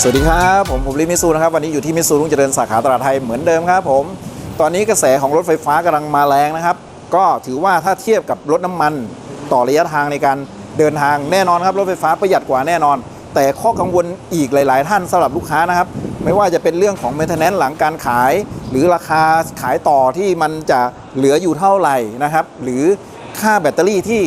สวัสดีครับ ผมผมลิมิสูนะครับ วันนี้อยู่ที่มิสูรุ่งเจริญสาขาตลาดไทยเหมือนเดิมครับผม ตอนนี้กระแสของรถไฟฟ้ากำลังมาแรงนะครับ ก็ถือว่าถ้าเทียบกับรถน้ำมันต่อระยะทางในการเดินทางแน่นอนครับ รถไฟฟ้าประหยัดกว่าแน่นอน แต่ข้อกังวลอีกหลาย ๆ ท่านสำหรับลูกค้านะครับ ไม่ว่าจะเป็นเรื่องของ maintenance หลังการขาย หรือราคาขายต่อที่มันจะเหลืออยู่เท่าไหร่นะครับ หรือค่าแบตเตอรี่ที่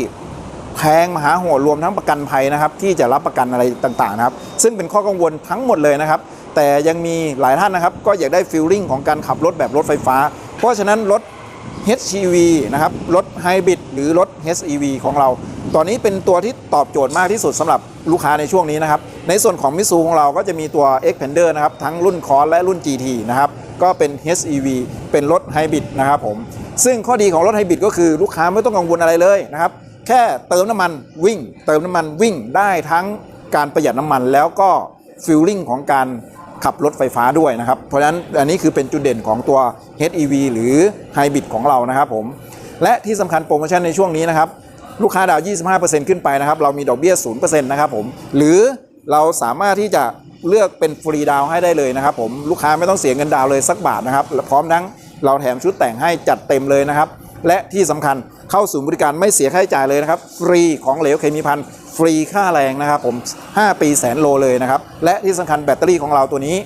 แพงมหาโหดรวมทั้งประกันภัยนะครับ ที่จะรับประกันอะไรต่างๆนะครับ ซึ่งเป็นข้อกังวลทั้งหมดเลยนะครับ แต่ยังมีหลายท่านนะครับ ก็อยากได้ฟีลลิ่งของการขับรถแบบรถไฟฟ้า เพราะฉะนั้นรถ HEV นะครับรถไฮบริดหรือรถ HEV ของเรา ตอนนี้เป็นตัวที่ตอบโจทย์มากที่สุดสำหรับลูกค้าในช่วงนี้นะครับ ในส่วนของมิซูของเราก็จะมีตัว Xpander นะครับ ทั้งรุ่นคอร์และรุ่น GT นะครับ ก็เป็น HEV เป็นรถไฮบริดนะครับผม ซึ่งข้อดีของรถไฮบริดก็คือลูกค้าไม่ต้องกังวลอะไรเลยนะครับ แค่เติมน้ำมันวิ่ง เติมน้ำมันวิ่งได้ทั้งการประหยัดน้ำมันแล้วก็ฟิลลิ่งของการขับรถไฟฟ้าด้วยนะครับ เพราะฉะนั้นอันนี้คือเป็นจุดเด่นของตัว HEV หรือไฮบริดของเรานะครับผม และที่สำคัญโปรโมชั่นในช่วงนี้นะครับ ลูกค้าดาวน์25%ขึ้นไปนะครับ เรามีดอกเบี้ย 0%นะครับผม หรือเราสามารถที่จะเลือกเป็นฟรีดาวน์ให้ได้เลยนะครับผม ลูกค้าไม่ต้องเสียเงินดาวน์เลยสักบาทนะครับ พร้อมทั้งเราแถมชุดแต่งให้จัดเต็มเลยนะครับ และที่สำคัญ เข้าสู่บริการไม่เสียค่าใช้จ่ายเลยนะครับ ฟรีของเหลวเคมีพันฟรีค่าแรงนะครับผม 5 ปีแสนโลเลยนะครับ และที่สำคัญแบตเตอรี่ของเราตัวนี้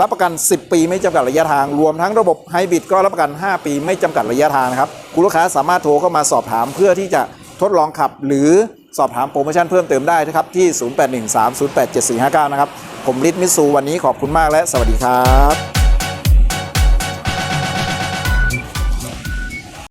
รับประกัน 10 ปีไม่จำกัดระยะทาง รวมทั้งระบบไฮบริดก็รับประกัน 5 ปีไม่จำกัดระยะทางนะครับคุณลูกค้าสามารถโทรเข้ามาสอบถามเพื่อที่จะทดลองขับหรือสอบถามโปรโมชั่นเพิ่มเติมได้นะครับ ที่ 0813087459 นะครับ ผมฤทธิ์มิตซูวันนี้ขอบคุณมากและสวัสดีครับ